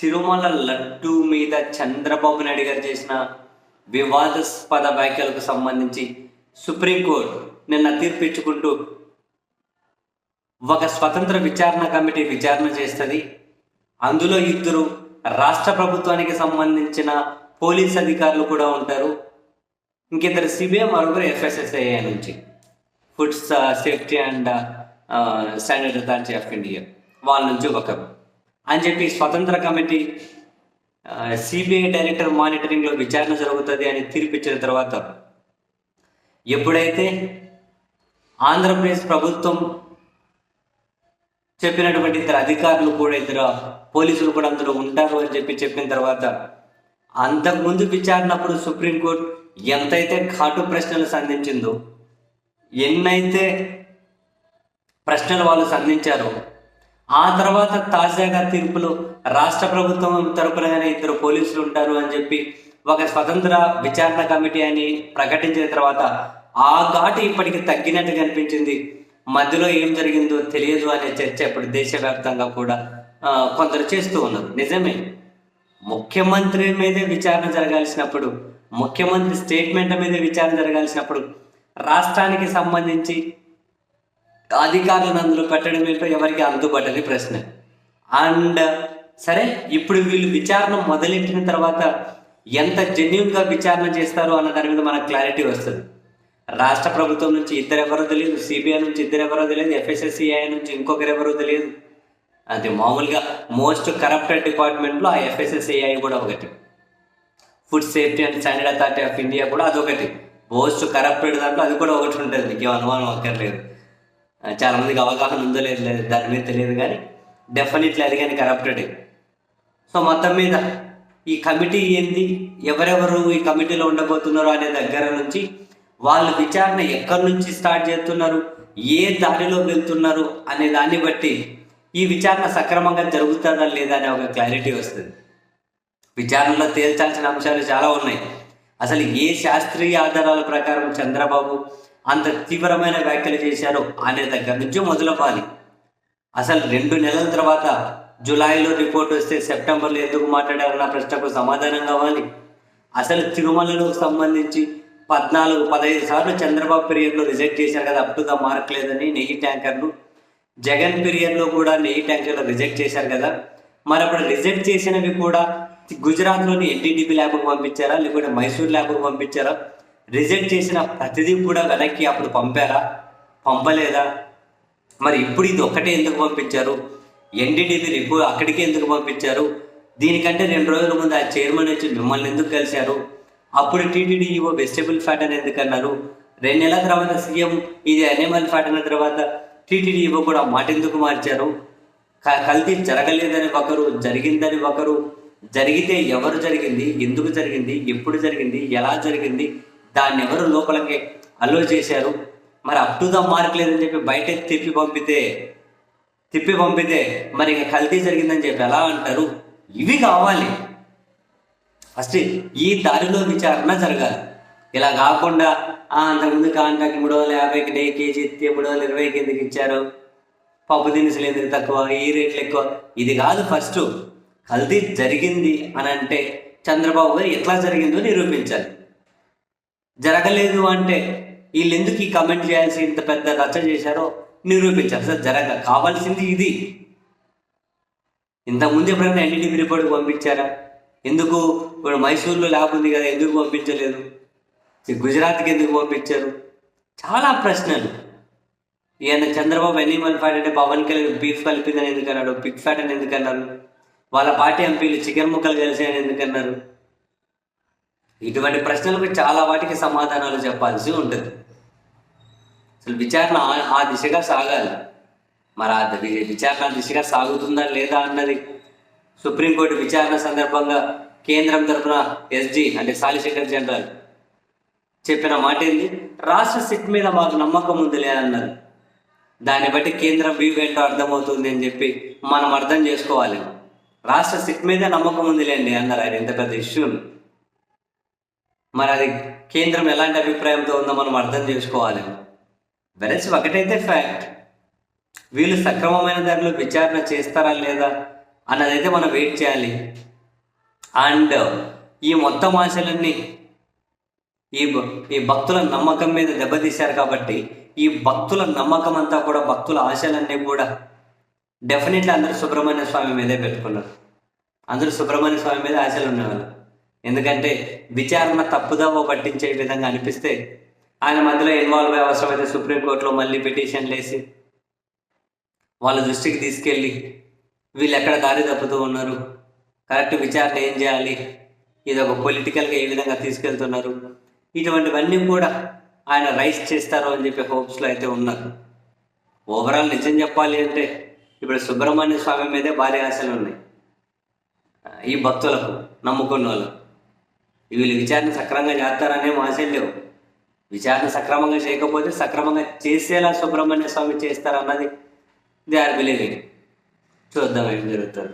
తిరుమల లడ్డు మీద చంద్రబాబు నాయుడు గారు చేసిన వివాదాస్పద వ్యాఖ్యలకు సంబంధించి సుప్రీంకోర్టు నిన్న తీర్పిచ్చుకుంటూ ఒక స్వతంత్ర విచారణ కమిటీ విచారణ చేస్తుంది. అందులో ఇద్దరు రాష్ట్ర ప్రభుత్వానికి సంబంధించిన పోలీస్ అధికారులు కూడా ఉంటారు. ఇంకిద్దరు సిబిఐ మరొకరు ఎఫ్ఎస్ఎస్ఐ నుంచి. Food safety and standard authority of India. వాళ్ళ నుంచి ఒకరు. అని చెప్పి స్వతంత్ర కమిటీ సిబిఐ డైరెక్టర్ మానిటరింగ్లో విచారణ జరుగుతుంది అని తీర్పిచ్చిన తర్వాత ఎప్పుడైతే ఆంధ్రప్రదేశ్ ప్రభుత్వం చెప్పినటువంటి ఇద్దరు అధికారులు కూడా ఇద్దరు పోలీసులు కూడా అందులో ఉంటారు అని చెప్పి చెప్పిన తర్వాత అంతకుముందు విచారణప్పుడు సుప్రీంకోర్టు ఎంతైతే ఘాటు ప్రశ్నలు సంధించిందో ఎన్నైతే ప్రశ్నలు వాళ్ళు సంధించారో ఆ తర్వాత తాజాగా తీర్పులో రాష్ట్ర ప్రభుత్వం తరపునగానే ఇద్దరు పోలీసులు ఉంటారు అని చెప్పి ఒక స్వతంత్ర విచారణ కమిటీ అని ప్రకటించిన తర్వాత ఆ ఘాటు ఇప్పటికి తగ్గినట్టు కనిపించింది. మధ్యలో ఏం జరిగిందో తెలియదు అనే చర్చ ఇప్పుడు దేశవ్యాప్తంగా కూడా కొందరు చేస్తూ ఉన్నారు. నిజమే. ముఖ్యమంత్రి మీదే విచారణ జరగాల్సినప్పుడు ముఖ్యమంత్రి స్టేట్మెంట్ మీదే విచారణ జరగాల్సినప్పుడు రాష్ట్రానికి సంబంధించి అధికారులను అందులో పెట్టడం ఏంటో ఎవరికి అందుబాటని ప్రశ్న. అండ్ సరే ఇప్పుడు వీళ్ళు విచారణ మొదలెట్టిన తర్వాత ఎంత జెన్యున్గా విచారణ చేస్తారు అన్న దాని మీద మనకు క్లారిటీ వస్తుంది. రాష్ట్ర ప్రభుత్వం నుంచి ఇద్దరు ఎవరో తెలియదు సిబిఐ నుంచి ఇద్దరు ఎవరో తెలియదు ఎఫ్ఎస్ఎస్సిఐ నుంచి ఇంకొకరెవరో తెలియదు. అది మామూలుగా మోస్ట్ కరప్టెడ్ డిపార్ట్మెంట్లో ఆ ఎఫ్ఎస్ఎస్ఏఐ కూడా ఒకటి. Food safety and standard authority of India కూడా అదొకటి. మోస్ట్ కరప్టెడ్ దాంట్లో అది కూడా ఒకటి ఉంటుంది మీకు అనుమానం అక్కర్లేదు. చాలామందికి చాలా మందికి అవగాహన ఉందో లేదు లేదు దాని మీద తెలియదు కానీ డెఫినెట్లీ అది కానీ కరప్టెడ్ సో మొత్తం మీద ఈ కమిటీ ఏంది? ఎవరెవరు ఈ కమిటీలో ఉండబోతున్నారు అనే దగ్గర నుంచి వాళ్ళ విచారణ ఎక్కడి నుంచి స్టార్ట్ చేస్తున్నారు? ఏ దారిలో వెళ్తున్నారు? అనే దాన్ని బట్టి ఈ విచారణ సక్రమంగా జరుగుతుందా లేదా అనే ఒక క్లారిటీ వస్తుంది. విచారణలో తేల్చాల్సిన అంశాలు చాలా ఉన్నాయి. అసలు ఏ శాస్త్రీయ ఆధారాల ప్రకారం చంద్రబాబు అంత తీవ్రమైన వ్యాఖ్యలు చేశారు అనే దగ్గర నుంచి మొదలవ్వాలి. అసలు రెండు నెలల తర్వాత జూలైలో రిపోర్ట్ వస్తే సెప్టెంబర్లో ఎందుకు మాట్లాడారన్న ప్రశ్నకు సమాధానం కావాలి. అసలు తిరుమలలో సంబంధించి పద్నాలుగు పదహైదు సార్లు చంద్రబాబు పీరియడ్లో రిజెక్ట్ చేశారు కదా అప్ టు ద మార్క్ లేదని నెయ్యి ట్యాంకర్లు. జగన్ పీరియడ్లో కూడా నెయ్యి ట్యాంకర్లు రిజెక్ట్ చేశారు కదా. మరి అప్పుడు రిజెక్ట్ చేసినవి కూడా గుజరాత్లోని ఎన్టీడీపీ ల్యాబ్కు పంపించారా లేకుంటే మైసూర్ ల్యాబ్కు పంపించారా? రిజెక్ట్ చేసిన ప్రతిదీ కూడా వెనక్కి అప్పుడు పంపారా? పంపలేదా? మరి ఇప్పుడు ఇది ఒక్కటే ఎందుకు పంపించారు? ఎన్డీడీపీ రిపోర్ట్ అక్కడికి ఎందుకు పంపించారు? దీనికంటే రెండు రోజుల ముందు ఆ చైర్మన్ వచ్చి మిమ్మల్ని ఎందుకు కలిశారు? అప్పుడు టీటీడీ ఈవో వెజిటబుల్ ఫ్యాట్ అని ఎందుకు అన్నారు? రెండు నెలల తర్వాత సీఎం ఇది అనిమల్ ఫ్యాట్ అన్న తర్వాత టీటీడీ ఈవో కూడా మాట ఎందుకు మార్చారు? క- కల్తీ జరగలేదని ఒకరు జరిగిందని ఒకరు జరిగితే ఎవరు జరిగింది? ఎందుకు జరిగింది? ఎప్పుడు జరిగింది? ఎలా జరిగింది? దాన్ని ఎవరు లోపలికి? అలో చేశారు. మరి అప్ టు ద మార్క్ లేదని చెప్పి బయట తిప్పి పంపితే తిప్పి పంపితే మరి ఇక కల్తీ జరిగిందని చెప్పి ఎలా అంటారు? ఇవి కావాలి. ఫస్ట్ ఈ దారిలో విచారణ జరగాలి. ఇలా కాకుండా అంతకుముందు కాంట్రాక్ట్ మూడు వందల యాభైకి డే కేజీ ఇస్తే మూడు వందల ఇరవైకి ఎందుకు ఇచ్చారు. పప్పు దినుసులు ఎందుకు తక్కువ ఈ రేట్లు ఎక్కువ. ఇది కాదు ఫస్ట్ కల్తీ జరిగింది అని అంటే చంద్రబాబు గారు ఎట్లా జరిగిందో నిరూపించాలి. జరగలేదు అంటే వీళ్ళు ఎందుకు ఈ కమెంట్ చేయాల్సి ఇంత పెద్ద రచ్చ చేశారో నిరూపించారు సార్ జరగ కావాల్సింది ఇది. ఇంతకుముందు ఎప్పుడైనా ఎన్డీటీవీ రిపోర్ట్ పంపించారా? ఎందుకు? ఇప్పుడు మైసూర్లో ల్యాబ్ ఉంది కదా ఎందుకు పంపించలేదు? గుజరాత్కి ఎందుకు పంపించారు? చాలా ప్రశ్నలు. ఈయన చంద్రబాబు ఎనిమల్ ఫ్యాట్ అంటే పవన్ కళ్యాణ్ బీఫ్ కలిపిందని ఎందుకు అన్నాడు పిగ్ ఫ్యాట్ అని ఎందుకు అన్నారు వాళ్ళ పార్టీ ఎంపీలు చికెన్ ముక్కలు కలిసి అని ఎందుకు అన్నారు ఇటువంటి ప్రశ్నలకు చాలా వాటికి సమాధానాలు చెప్పాల్సి ఉంటుంది. అసలు విచారణ ఆ- ఆ దిశగా సాగాలి. మరి ఆ విచారణ దిశగా సాగుతుందా లేదా అన్నది సుప్రీంకోర్టు విచారణ సందర్భంగా కేంద్రం తరఫున ఎస్జీ అంటే సాలిసిటర్ జనరల్ చెప్పిన మాట ఏంది? రాష్ట్ర సిట్ మీద మాకు నమ్మకం ఉందిలే అన్నారు. దాన్ని బట్టి కేంద్రం వ్యూ ఏంటో అర్థమవుతుంది అని చెప్పి మనం అర్థం చేసుకోవాలి. రాష్ట్ర సిట్ మీదే నమ్మకం ఉందిలేండి అన్నారు. ఆయన ఎంత పెద్ద ఇష్యూని మరి అది కేంద్రం ఎలాంటి అభిప్రాయంతో ఉందో మనం అర్థం చేసుకోవాలి. వెరస్ ఒకటైతే ఫ్యాక్ట్ వీళ్ళు సక్రమమైన ధరలు విచారణ చేస్తారా లేదా అన్నదైతే మనం వెయిట్ చేయాలి. అండ్ ఈ మొత్తం ఆశలన్నీ ఈ ఈ భక్తుల నమ్మకం మీద దెబ్బతీశారు కాబట్టి ఈ భక్తుల నమ్మకం అంతా కూడా భక్తుల ఆశలన్నీ కూడా డెఫినెట్లీ అందరూ సుబ్రహ్మణ్య స్వామి మీదే పెట్టుకున్నారు. అందరూ సుబ్రహ్మణ్య స్వామి మీద ఆశలు ఉండేవాళ్ళు ఎందుకంటే విచారణ తప్పుదావ పట్టించే విధంగా అనిపిస్తే ఆయన మధ్యలో ఇన్వాల్వ్ అయ్యే అవసరమైతే సుప్రీంకోర్టులో మళ్ళీ పిటిషన్లు వేసి వాళ్ళ దృష్టికి తీసుకెళ్ళి వీళ్ళు ఎక్కడ దారి తప్పుతూ ఉన్నారు? కరెక్ట్ విచారణ ఏం చేయాలి? ఇది ఒక పొలిటికల్గా ఏ విధంగా తీసుకెళ్తున్నారు? ఇటువంటివన్నీ కూడా ఆయన రైస్ చేస్తారు అని చెప్పి హోప్స్లో అయితే ఉన్నారు. ఓవరాల్ నిజం చెప్పాలి అంటే ఇప్పుడు సుబ్రహ్మణ్య స్వామి మీదే భారీ ఆశలు ఉన్నాయి. ఈ భక్తులకు నమ్ముకున్న వాళ్ళు వీళ్ళు విచారణ సక్రమంగా చేస్తారనే ఆశలు లేవు. విచారణ సక్రమంగా చేయకపోతే సక్రమంగా చేసేలా సుబ్రహ్మణ్య స్వామి చేస్తారన్నది దే ఆర్ బిలీవింగ్. చూద్దాం ఏం జరుగుతుంది.